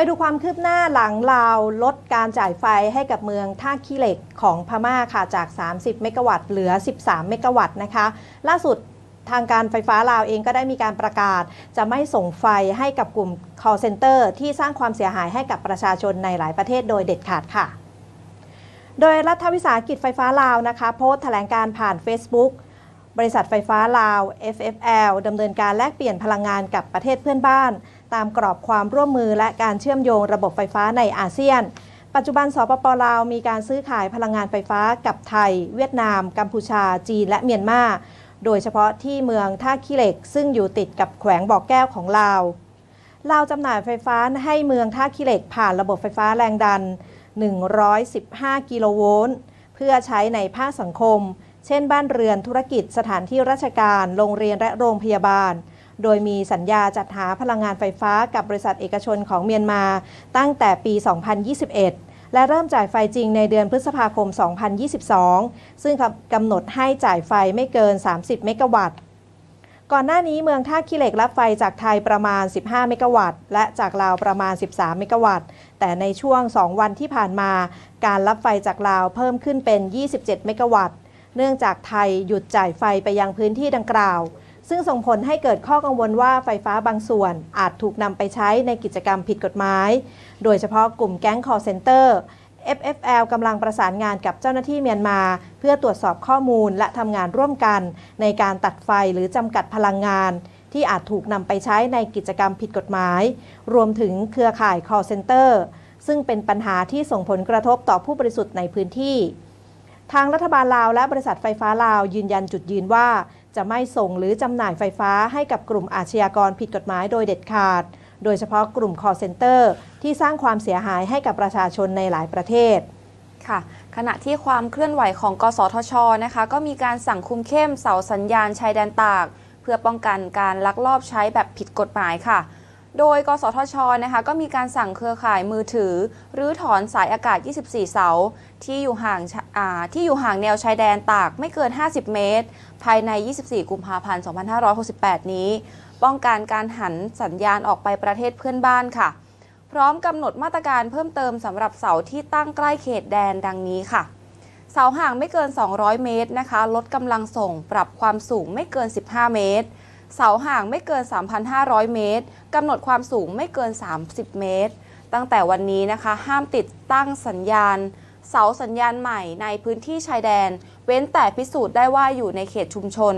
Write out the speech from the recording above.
ไปดูความคืบหน้าหลังลาวลดการจ่ายไฟให้กับเมืองท่าขี้เหล็กของพม่าค่ะจาก 30 เมกะวัตต์เหลือ 13 เมกะวัตต์นะคะ ล่าสุดทางการไฟฟ้าลาวเองก็ได้มีการประกาศ จะไม่ส่งไฟให้กับกลุ่ม call center ที่สร้างความเสียหายให้กับประชาชนในหลายประเทศโดยเด็ดขาดค่ะ โดยรัฐวิสาหกิจไฟฟ้าลาวนะคะ โพสต์แถลงการผ่าน Facebook บริษัทไฟฟ้าลาว FFL ดำเนินการแลกเปลี่ยนพลังงานกับประเทศเพื่อนบ้าน ตามกรอบความร่วมมือและการเชื่อมโยงระบบไฟฟ้าในอาเซียน ปัจจุบันสปปลาวมีการซื้อขายพลังงานไฟฟ้ากับไทย เวียดนาม กัมพูชา จีน และเมียนมา โดยเฉพาะที่เมืองท่าขี้เหล็ก ซึ่งอยู่ติดกับแขวงบ่อกแก้วของลาวลาวจำหน่ายไฟฟ้าให้เมืองท่าขี้เหล็กผ่านระบบไฟฟ้าแรงดัน 115 กิโลโวลต์ เพื่อใช้ในภาคสังคม เช่น บ้านเรือนธุรกิจสถานที่ราชการ โรงเรียนและโรงพยาบาล โดยมีสัญญาจัดหาพลังงานไฟฟ้ากับบริษัทเอกชนของเมียนมา ตั้งแต่ปี 2021และเริ่มจ่ายไฟจริงในเดือนพฤษภาคม 2022 ซึ่งกำหนดให้จ่ายไฟไม่เกิน 30 เมกะวัตต์ ก่อนหน้านี้เมืองท่าขี้เหล็กรับไฟจากไทยประมาณ 15 เมกะวัตต์ และจากลาวประมาณ 13 เมกะวัตต์ แต่ในช่วง 2 วันที่ผ่านมา การรับไฟจากลาวเพิ่มขึ้นเป็น 27 เมกะวัตต์ เนื่องจากไทยหยุดจ่ายไฟไปยังพื้นที่ดังกล่าว ซึ่งส่งผลให้เกิดข้อกังวลว่าไฟฟ้าบางส่วน อาจถูกนำไปใช้ในกิจกรรมผิดกฎหมาย โดยเฉพาะกลุ่มแก๊ง call center FFL กำลังประสานงานกับเจ้าหน้าที่เมียนมา เพื่อตรวจสอบข้อมูลและทำงานร่วมกัน ในการตัดไฟหรือจำกัดพลังงาน ที่อาจถูกนำไปใช้ในกิจกรรมผิดกฎหมาย รวมถึงเครือข่าย call center ซึ่งเป็นปัญหาที่ส่งผลกระทบต่อผู้บริสุทธิ์ในพื้นที่ ทางรัฐบาลลาวและบริษัทไฟฟ้าลาวยืนยันจุดยืนว่า จะไม่ส่งหรือจำหน่ายไฟฟ้าให้กับกลุ่มอาชญากรผิดกฎหมายโดยเด็ดขาด โดยเฉพาะกลุ่ม call center ที่สร้างความเสียหายให้กับประชาชนในหลายประเทศค่ะขณะที่ความเคลื่อนไหวของกสทชนะคะ ก็มีการสั่งคุมเข้มเสาสัญญาณชายแดนตาก เพื่อป้องกันการลักลอบใช้แบบผิดกฎหมายค่ะ โดย กสทช นะคะก็มีการสั่งเครือข่ายมือถือหรือถอนสายอากาศ 24 เสาที่อยู่ห่างาที่อยู่ห่างแนวชายแดนตากไม่เกิน 50 เมตร ภายใน 24 กุมภาพันธ์ 2568 นี้ ป้องกันการหันสัญญาณออกไปประเทศเพื่อนบ้านค่ะ พร้อมกำหนดมาตรการเพิ่มเติมสำหรับเสาที่ตั้งใกล้เขตแดนดังนี้ค่ะเสาห่างไม่เกิน 200 เมตรนะคะ ลดกำลังส่งปรับความสูงไม่เกิน 15 เมตร เสาห่างไม่เกิน 3,500 เมตรกำหนดความสูงไม่เกิน 30 เมตร ตั้งแต่วันนี้นะคะ ห้ามติดตั้งสัญญาณ เสาสัญญาณใหม่ในพื้นที่ชายแดน เว้นแต่พิสูจน์ได้ว่าอยู่ในเขตชุมชน